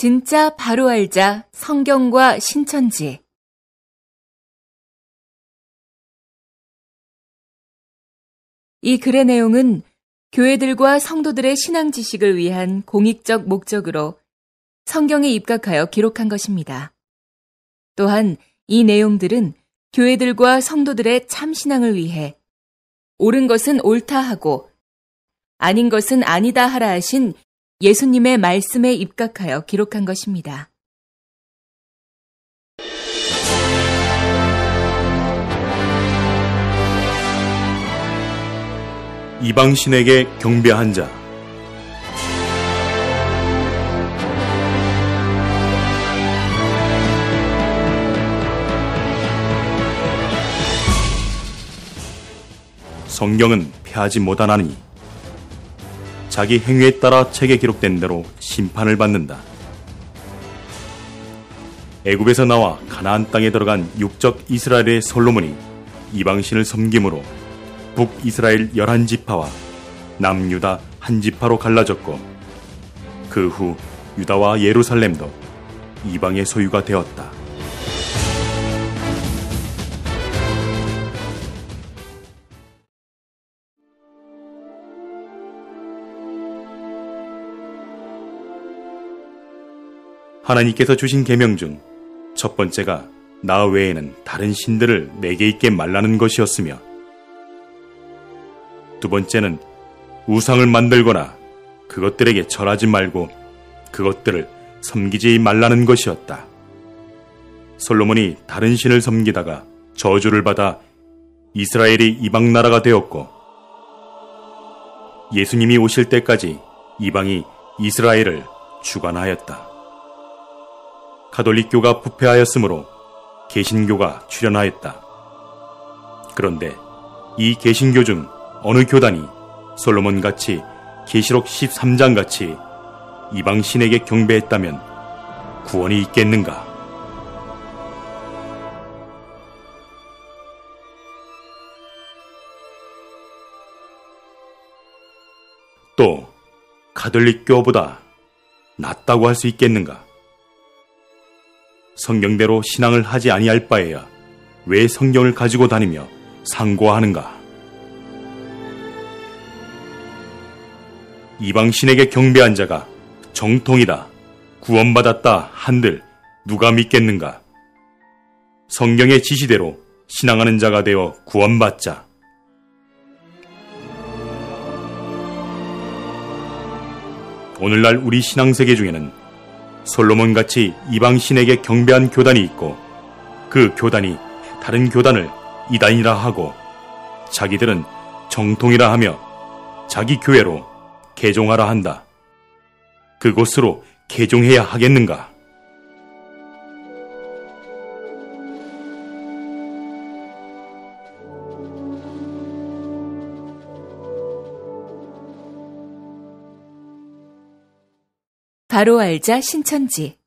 진짜 바로 알자 성경과 신천지 이 글의 내용은 교회들과 성도들의 신앙 지식을 위한 공익적 목적으로 성경에 입각하여 기록한 것입니다. 또한 이 내용들은 교회들과 성도들의 참 신앙을 위해 옳은 것은 옳다 하고 아닌 것은 아니다 하라 하신 예수님의 말씀에 입각하여 기록한 것입니다. 이방신에게 경배한 자 성경은 패하지 못하나니 자기 행위에 따라 책에 기록된 대로 심판을 받는다. 애굽에서 나와 가나안 땅에 들어간 육적 이스라엘의 솔로몬이 이방신을 섬김으로 북이스라엘 열한 지파와 남유다 한 지파로 갈라졌고 그 후 유다와 예루살렘도 이방의 소유가 되었다. 하나님께서 주신 계명 중 첫 번째가 나 외에는 다른 신들을 내게 있게 말라는 것이었으며 두 번째는 우상을 만들거나 그것들에게 절하지 말고 그것들을 섬기지 말라는 것이었다. 솔로몬이 다른 신을 섬기다가 저주를 받아 이스라엘이 이방 나라가 되었고 예수님이 오실 때까지 이방이 이스라엘을 주관하였다. 가톨릭교가 부패하였으므로 개신교가 출현하였다. 그런데 이 개신교 중 어느 교단이 솔로몬 같이 계시록 13장 같이 이방 신에게 경배했다면 구원이 있겠는가? 또 가톨릭교보다 낫다고 할 수 있겠는가? 성경대로 신앙을 하지 아니할 바에야 왜 성경을 가지고 다니며 상고하는가? 이방신에게 경배한 자가 정통이다, 구원받았다 한들 누가 믿겠는가? 성경의 지시대로 신앙하는 자가 되어 구원받자. 오늘날 우리 신앙세계 중에는 솔로몬 같이 이방 신에게 경배한 교단이 있고 그 교단이 다른 교단을 이단이라 하고 자기들은 정통이라 하며 자기 교회로 개종하라 한다. 그곳으로 개종해야 하겠는가? 바로 알자 신천지